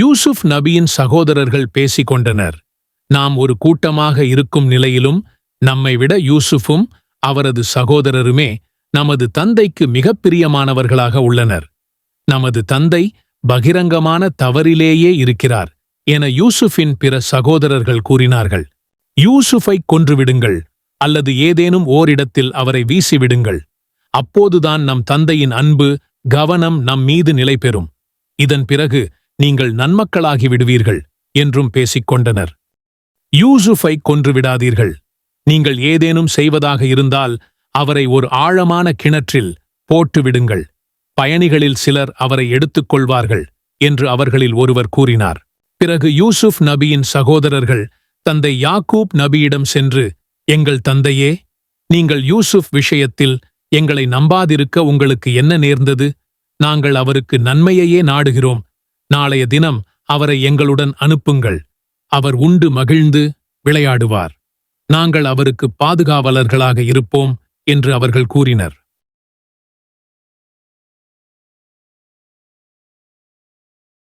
யூசுப் நபியின் சகோதரர்கள் பேசிக் கொண்டனர் நாம் ஒரு கூட்டமாக இருக்கும் நிலையிலும் நம்மை விட யூசுஃபும் அவரது சகோதரருமே நமது தந்தைக்கு மிகப்பிரியமானவர்களாக உள்ளனர். நமது தந்தை பகிரங்கமான தவறிலேயே இருக்கிறார் என யூசுஃபின் பிற சகோதரர்கள் கூறினார்கள். யூசுஃபை கொன்றுவிடுங்கள் அல்லது ஏதேனும் ஓரிடத்தில் அவரை வீசிவிடுங்கள். அப்போதுதான் நம் தந்தையின் அன்பு கவனம் நம் மீது நிலை பெறும் இதன் பிறகு நீங்கள் நன்மக்களாகி விடுவீர்கள் என்றும் பேசிக் கொண்டனர் யூசுஃபை கொன்றுவிடாதீர்கள். நீங்கள் ஏதேனும் செய்வதாக இருந்தால் அவரை ஒரு ஆழமான கிணற்றில் போட்டுவிடுங்கள். பயணிகளில் சிலர் அவரை எடுத்துக் கொள்வார்கள் என்று அவர்களில் ஒருவர் கூறினார். பிறகு யூசுப் நபியின் சகோதரர்கள் தந்தை யாக்கூப் நபியிடம் சென்று எங்கள் தந்தையே நீங்கள் யூசுப் விஷயத்தில் எங்களை நம்பாதிருக்க உங்களுக்கு என்ன நேர்ந்தது? நாங்கள் அவருக்கு நன்மையையே நாடுகிறோம். நாளைய தினம் அவரை எங்களுடன் அனுப்புங்கள். அவர் உண்டு மகிழ்ந்து விளையாடுவார். நாங்கள் அவருக்கு பாதுகாவலர்களாக இருப்போம் என்று அவர்கள் கூறினர்.